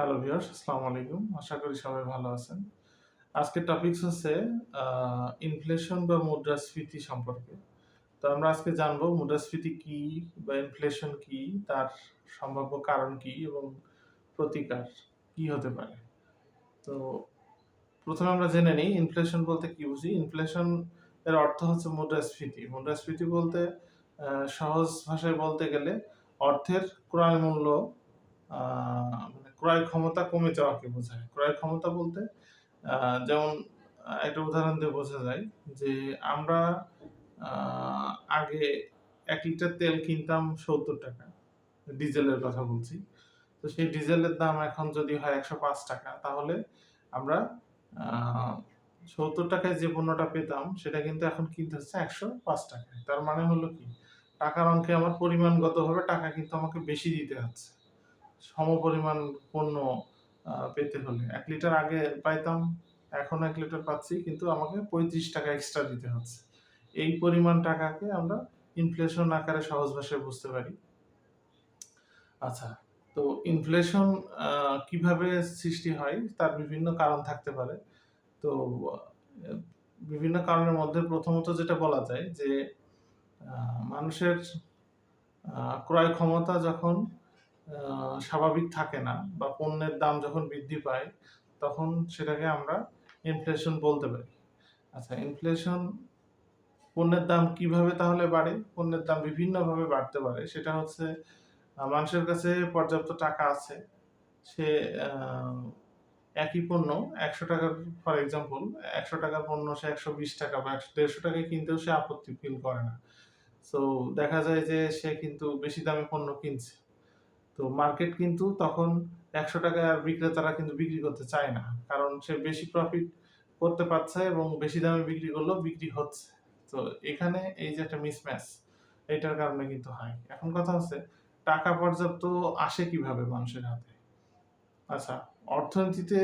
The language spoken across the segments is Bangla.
হ্যালো ভিউয়ার্স আসসালামু আলাইকুম আশা করি সবাই ভালো আছেন। আজকের টপিকস হচ্ছে ইনফ্লেশন বা মুদ্রাস্ফীতি সম্পর্কে। তো আমরা আজকে জানব মুদ্রাস্ফীতি কি বা ইনফ্লেশন কি, তার সম্ভাব্য কারণ কি এবং প্রতিকার কি হতে পারে। তো প্রথমে আমরা জেনে নিই ইনফ্লেশন বলতে কি বুঝি? ইনফ্লেশন এর অর্থ হচ্ছে মুদ্রাস্ফীতি। মুদ্রাস্ফীতি বলতে সহজ ভাষায় বলতে গেলে অর্থের ক্রয় মূল্য মানে ক্রয় ক্ষমতা কমে যাওয়াকে বোঝায়। ক্রয় ক্ষমতা বলতে যেমন একটা উদাহরণ দিয়ে বোঝা যায় যে আমরা আগে এক লিটার তেল কিনতাম সত্তর টাকা, ডিজেলের কথা বলছি। তো সেই ডিজেলের দাম এখন যদি হয় একশো পাঁচ টাকা, তাহলে আমরা সত্তর টাকায় যে পণ্যটা পেতাম, সেটা কিন্তু এখন কিনতে হচ্ছে একশো পাঁচ টাকায়। তার মানে হলো কি, টাকার অঙ্কে আমার পরিমাণগতভাবে টাকা কিন্তু আমাকে বেশি দিতে হচ্ছে। সম পরিমাণ পণ্য পেতে হলে। এক লিটার আগে পাইতাম, এখন এক লিটার পাচ্ছি, কিন্তু আমাকে পঁয়ত্রিশ টাকা এক্সট্রা দিতে হচ্ছে। এই পরিমাণ টাকাকে আমরা ইনফ্লেশন আকারে সহজ ভাষায় বুঝতে পারি। আচ্ছা তো ইনফ্লেশন কীভাবে সৃষ্টি হয় তার বিভিন্ন কারণ থাকতে পারে। তো, বিভিন্ন কারণের মধ্যে প্রথমত যেটা বলা যায় যে মানুষের ক্রয় ক্ষমতা যখন স্বাভাবিক থাকে না বা পণ্যের দাম যখন বৃদ্ধি পায়, তখন সেটাকে আমরা ইনফ্লেশন বলতে পারি। আচ্ছা ইনফ্লেশন পণ্যের দাম কীভাবে তাহলে বাড়ে? পণ্যের দাম বিভিন্নভাবে বাড়তে পারে। সেটা হচ্ছে মানুষের কাছে পর্যাপ্ত টাকা আছে, সে একই পণ্য একশো টাকার, ফর এক্সাম্পল একশো টাকার পণ্য সে একশো বিশ টাকা বা একশো দেড়শো টাকায় কিনতেও সে আপত্তি ফিল করে না। সো দেখা যায় যে সে কিন্তু বেশি দামে পণ্য কিনছে। তো মার্কেট কিন্তু তখন একশো আর বিক্রেতারা কিন্তু বিক্রি করতে চায় না। কারণ সে বেশি প্রফিট করতে পারছে এবং বেশি দামে বিক্রি করলেও বিক্রি হচ্ছে। তো এখানে এই যে একটা মিসম্যাচ এটার কারণে কিন্তু হয়। এখন কথা হচ্ছে, টাকা পর্যাপ্ত আসে কীভাবে মানুষের হাতে? আচ্ছা অর্থনীতিতে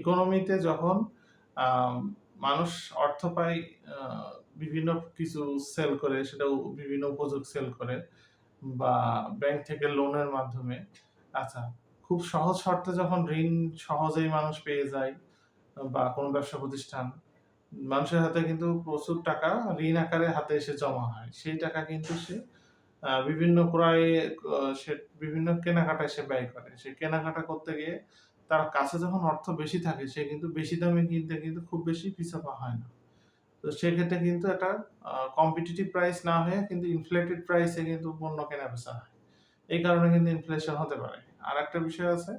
ইকোনমিতে যখন মানুষ অর্থ পায় বিভিন্ন কিছু সেল করে, সেটাও বিভিন্ন উপযোগ সেল করে বা ব্যাংক থেকে লোনের মাধ্যমে। আচ্ছা খুব সহজ শর্তে যখন ঋণ সহজেই মানুষ পেয়ে যায় বা কোনো ব্যবসা প্রতিষ্ঠান, মানুষের হাতে কিন্তু প্রচুর টাকা ঋণ আকারে হাতে এসে জমা হয়। সেই টাকা কিন্তু সে বিভিন্ন ক্রয়ে সে বিভিন্ন কেনাকাটায় সে ব্যয় করে। সে কেনাকাটা করতে গিয়ে তার কাছে যখন অর্থ বেশি থাকে, সে কিন্তু বেশি দামে কিনতে কিন্তু খুব বেশি পিছপা হয় না। তো সেক্ষেত্রে কিন্তু একটা কম্পিটিটিভ প্রাইস না হয়ে কিন্তু ইনফ্লেটেড প্রাইসে কিন্তু পণ্য কেনা বেচা হয়। এই কারণে কিন্তু ইনফ্লেশন হতে পারে। আর একটা বিষয় আছে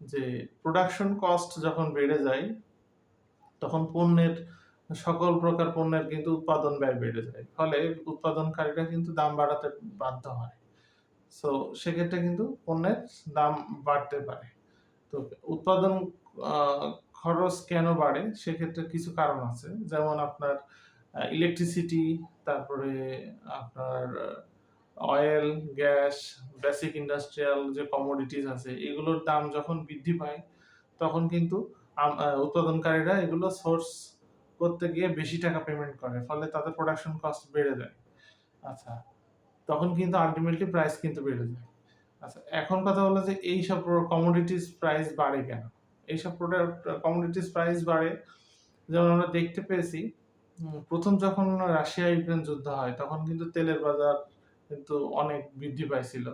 যে প্রোডাকশন কস্ট যখন বেড়ে যায়, তখন পণ্যের, সকল প্রকার পণ্যের কিন্তু উৎপাদন ব্যয় বেড়ে যায়। ফলে উৎপাদনকারীরা কিন্তু দাম বাড়াতে বাধ্য হয়। সো সেক্ষেত্রে কিন্তু পণ্যের দাম বাড়তে পারে। তো উৎপাদন খরচ কেন বাড়ে? সেক্ষেত্রে কিছু কারণ আছে। যেমন আপনার ইলেকট্রিসিটি তারপরে আপনার অয়েল গ্যাস বেসিক ইন্ডাস্ট্রিয়াল যে কমোডিটিস আছে, এগুলোর দাম যখন বৃদ্ধি পায়, তখন কিন্তু উৎপাদনকারীরা এগুলো সোর্স করতে গিয়ে বেশি টাকা পেমেন্ট করে, ফলে তাদের প্রোডাকশন কস্ট বেড়ে যায়। আচ্ছা তখন কিন্তু আলটিমেটলি প্রাইস কিন্তু বেড়ে যায়। আচ্ছা এখন কথা হলো যে এইসব কমোডিটিস প্রাইস বাড়ে কেন? এইসব প্রোডাক্ট কমোডিটিস প্রাইস বাড়ে। যেমন আমরা দেখতে পেয়েছি প্রথম যখন রাশিয়া, ইউক্রেন যুদ্ধ হয়, তখন কিন্তু তেলের বাজার কিন্তু অনেক বৃদ্ধি পাইছিল।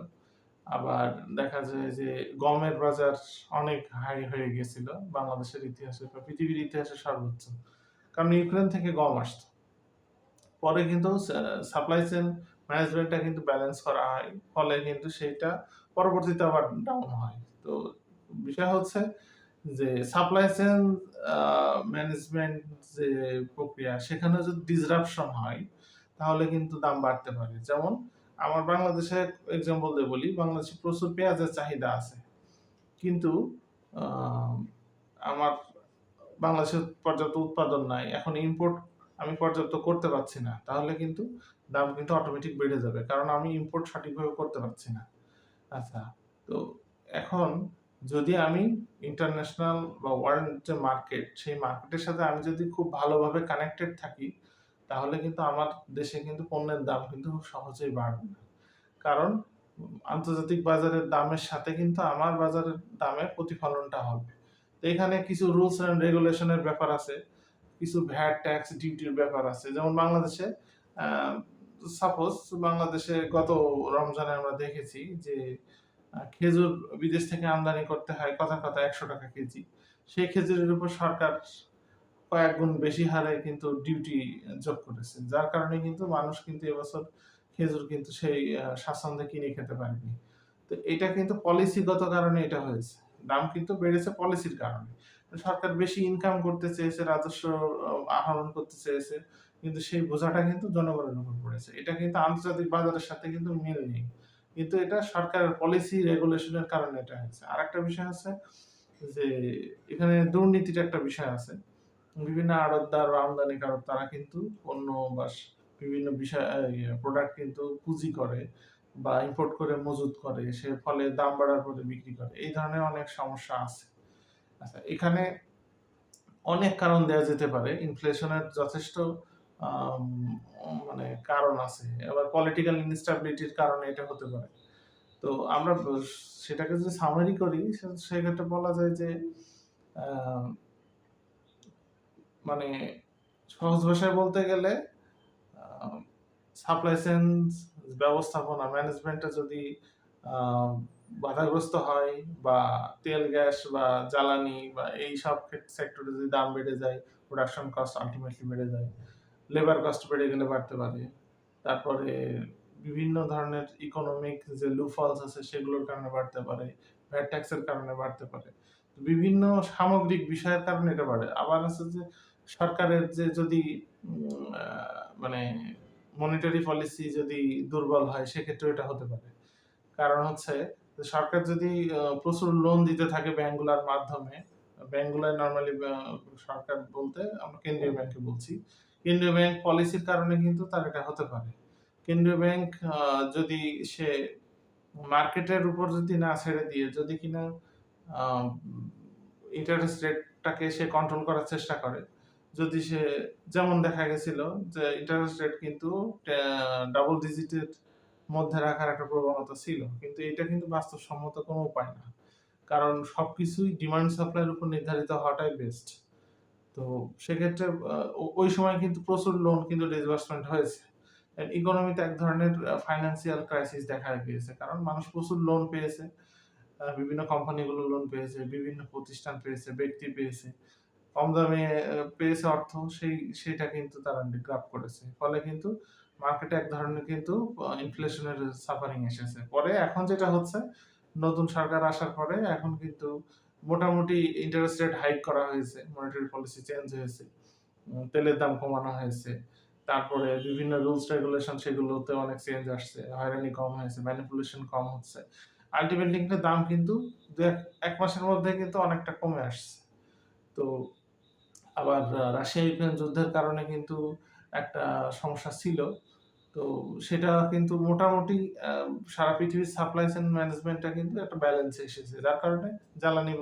আবার দেখা যায় যে গমের বাজার অনেক হাই হয়ে গেছিল, বাংলাদেশের ইতিহাসে বা পৃথিবীর ইতিহাসে সর্বোচ্চ। কারণ ইউক্রেন থেকে গম আসতো। পরে কিন্তু সাপ্লাই চেন ম্যানেজমেন্টটা কিন্তু ব্যালেন্স করা হয়। ফলে কিন্তু সেইটা পরবর্তীতে আবার ডাউন হয়। তো বিষয় হচ্ছে যে সাপ্লাই চেন ম্যানেজমেন্ট যে প্রক্রিয়া, সেখানে যদি ডিসরাপশন হয়, তাহলে কিন্তু দাম বাড়তে পারে। যেমন আমার বাংলাদেশে এক্সাম্পল দিয়ে বলি, বাংলাদেশে প্রচুর পেঁয়াজের চাহিদা আছে। কিন্তু আমার বাংলাদেশে পর্যাপ্ত উৎপাদন নাই, এখন ইম্পোর্ট আমি পর্যাপ্ত করতে পারছি না, তাহলে কিন্তু দাম কিন্তু অটোমেটিক বেড়ে যাবে, কারণ আমি ইম্পোর্ট সঠিকভাবে করতে পারছি না। আচ্ছা তো এখন যদি আমি ইন্টারন্যাশনাল বা ওয়ার্ল্ড যে মার্কেট সেই মার্কেটের সাথে আমি যদি খুব ভালোভাবে কানেক্টেড থাকি তাহলে কিন্তু আমার দেশে কিন্তু পণ্যের দাম কিন্তু খুব সহজেই বাড়বে না কারণ আন্তর্জাতিক বাজারের দামের সাথে কিন্তু আমার বাজারের দামের প্রতিফলনটা হবে। তো এখানে কিছু রুলস অ্যান্ড রেগুলেশনের ব্যাপার আছে। কিছু ভ্যাট, ট্যাক্স, ডিউটির ব্যাপার আছে। যেমন বাংলাদেশে সাপোজ বাংলাদেশে গত রমজানে আমরা দেখেছি যে খেজুর বিদেশ থেকে আমদানি করতে হয় কথার কথা ৳১০০ কেজি। সেই খেজুরের উপর সরকার কয়েক গুণ বেশি হারে কিন্তু ডিউটি যোগ করেছে। যার কারণে কিন্তু মানুষ কিন্তু এবছর খেজুর কিন্তু সেই স্বাচ্ছন্দ্যে কিনে খেতে পারেনি। তো এটা কিন্তু পলিসিগত কারণে এটা হয়েছে। দাম কিন্তু বেড়েছে পলিসির কারণে। সরকার বেশি ইনকাম করতে চেয়েছে, রাজস্ব আহরণ করতে চেয়েছে। কিন্তু সেই বোঝাটা কিন্তু জনগণের উপর পড়েছে। এটা কিন্তু আন্তর্জাতিক বাজারের সাথে কিন্তু মিল নেই। কিন্তু এটা সরকারের পলিসি রেগুলেশনের কারণে এটা হয়েছে। আর একটা বিষয় আছে যে, এখানে দুর্নীতির একটা বিষয় আছে। বিভিন্ন আড়তদার বা আমদানিকারক তারা কিন্তু পণ্য বা বিভিন্ন বিষয় ইয়ে প্রোডাক্ট কিন্তু পুঁজি করে বা ইম্পোর্ট করে, মজুত করে। সে ফলে দাম বাড়ার পরে বিক্রি করে। এই ধরনের অনেক সমস্যা আছে। আচ্ছা এখানে অনেক কারণ দেওয়া যেতে পারে। ইনফ্লেশনের যথেষ্ট মানে কারণ আছে। আবার পলিটিক্যাল ইনস্টেবিলিটির কারণে এটা হতে পারে। তো আমরা সেটাকে যদি সামারি করি সেক্ষেত্রে বলা যায় যে মানে সহজ ভাষায় বলতে গেলে সাপ্লাই চেইনস ব্যবস্থাপনা ম্যানেজমেন্টে যদি বাধাগ্রস্ত হয় বা তেল, গ্যাস বা জ্বালানি বা এইসব ক্ষেত সেক্টরে যদি দাম বেড়ে যায়, প্রোডাকশন কস্ট আল্টিমেটলি বেড়ে যায়। লেবার কস্ট বেড়ে গেলে বাড়তে পারে। তারপরে বিভিন্ন ধরনের ইকোনমিক যে লুফলস আছে সেগুলোর কারণে বাড়তে পারে। ভ্যাট ট্যাক্সের কারণে বাড়তে পারে। বিভিন্ন সামগ্রিক বিষয়ের কারণে এটা বাড়ে। আবার আছে যে সরকারের যে যদি মানে মনিটারি পলিসি যদি দুর্বল হয় সেক্ষেত্রেও এটা হতে পারে। কারণ হচ্ছে সরকার যদি প্রচুর লোন দিতে থাকে ব্যাংকগুলার মাধ্যমে, ব্যাংকগুলায় নর্মালি সরকার বলতে আমরা কেন্দ্রীয় ব্যাংককে বলছি। কেন্দ্রীয় ব্যাংক পলিসির কারণে কিন্তু তার এটা হতে পারে। কেন্দ্রীয় ব্যাংক যদি সে মার্কেটের উপর যদি না ছেড়ে দিয়ে, যদি কিনা ইন্টারেস্ট রেটটাকে সে কন্ট্রোল করার চেষ্টা করে। যদি সে, যেমন দেখা গেছিল যে ইন্টারেস্ট রেট কিন্তু ডাবল ডিজিটের মধ্যে রাখার একটা প্রবণতা ছিল। কিন্তু এটা কিন্তু বাস্তবসম্মত কোনো উপায় না। কারণ সবকিছুই ডিমান্ড সাপ্লাই এর উপর নির্ধারিত হওয়াটাই বেস্ট। তো সেক্ষেত্রে ওই সময় কিন্তু প্রচুর লোন কিন্তু ডিসবার্সমেন্ট হয়েছে। ইকোনমিতে এক ধরনের ফাইন্যান্সিয়াল ক্রাইসিস দেখা গিয়েছে। কারণ মানুষ প্রচুর লোন পেয়েছে। বিভিন্ন কোম্পানিগুলো লোন পেয়েছে, বিভিন্ন প্রতিষ্ঠান পেয়েছে, ব্যক্তি পেয়েছে। কম দামে পেয়েছে অর্থ সেই সেটা কিন্তু তারা গ্রাব করেছে। ফলে কিন্তু মার্কেটে এক ধরনের কিন্তু ইনফ্লেশনের সাফারিং এসেছে। পরে এখন যেটা হচ্ছে নতুন সরকার আসার পরে এখন কিন্তু মোটামুটি ইন্টারেস্ট রেট হাইক করা হয়েছে। মনিটারি পলিসি চেঞ্জ হয়েছে। তেলের দাম কমানো হয়েছে। তারপরে বিভিন্ন রুলস রেগুলেশন সেগুলোতে অনেক চেঞ্জ আসছে। হয়রানি কম হয়েছে, ম্যানিপুলেশন কম হচ্ছে। আল্টিমেটলি কিন্তু দাম কিন্তু ২-১ ১ মাসের মধ্যে কিন্তু অনেকটা কমে আসছে। তো আবার রাশিয়া-ইউক্রেন যুদ্ধের কারণে কিন্তু একটা সমস্যা ছিল। তো সেটা কিন্তু মোটামুটি সারা পৃথিবীর সাপ্লাই চেইন ম্যানেজমেন্টটা কিন্তু একটা ব্যালেন্স এসেছে। যার কারণে জ্বালানি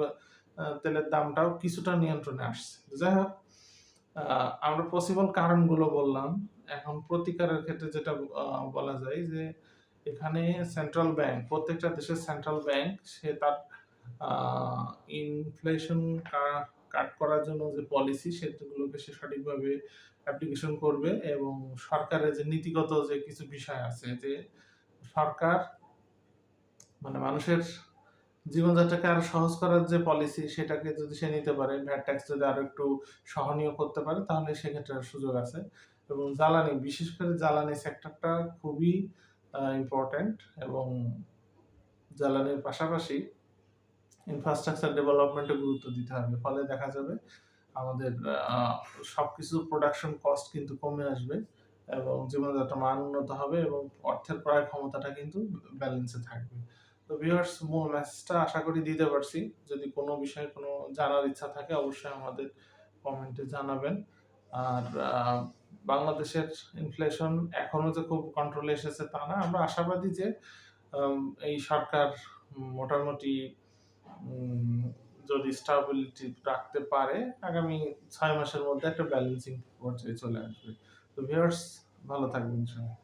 তেলের দামটাও কিছুটা নিয়ন্ত্রণে আসছে। যাই হোক আমরা পসিবল কারণগুলো বললাম। এখন প্রতিকারের ক্ষেত্রে যেটা বলা যায় যে এখানে সেন্ট্রাল ব্যাংক প্রত্যেকটা দেশের সেন্ট্রাল ব্যাংক সে তার ইনফ্লেশন কাট করার জন্য যে পলিসি সেগুলোকে সে সঠিকভাবে অ্যাপ্লিকেশন করবে এবং সরকারের যে নীতিগত যে কিছু বিষয় আছে যে সরকার মানে মানুষের জীবনযাত্রাকে আরও সহজ করার যে পলিসি সেটাকে যদি সে নিতে পারে, ভ্যাট ট্যাক্স যদি আরও একটু সহনীয় করতে পারে তাহলে সেক্ষেত্রে সুযোগ আছে। এবং জ্বালানি বিশেষ করে জ্বালানি সেক্টরটা খুবই আ ইম্পোর্টেন্ট এবং জ্বালানির পাশাপাশি ইনফ্রাস্ট্রাকচার ডেভেলপমেন্ট গুরুত্ব দিতে হবে। ফলে দেখা যাবে আমাদের আ সবকিছু প্রোডাকশন কস্ট কিন্তু কমে আসবে এবং জীবনযাত্রার মান উন্নত হবে এবং অর্থের প্রায় ক্ষমতাটা কিন্তু ব্যালেন্সে থাকবে। তো ভিউয়ার্স মূল মেসেজটা আশা করি দিতে পারছি। যদি কোনো বিষয়ে কোনো জানার ইচ্ছা থাকে, অবশ্যই আমাদের কমেন্টে জানাবেন। আর বাংলাদেশের ইনফ্লেশন এখনও যে খুব কন্ট্রোলে এসেছে তা না। আমরা আশাবাদী যে এই সরকার মোটামুটি যদি স্টাবিলিটি রাখতে পারে, আগামী ছয় মাসের মধ্যে একটা ব্যালেন্সিং পর্যায়ে চলে আসবে। তো ভিউয়ার্স ভালো থাকবেন সবাই।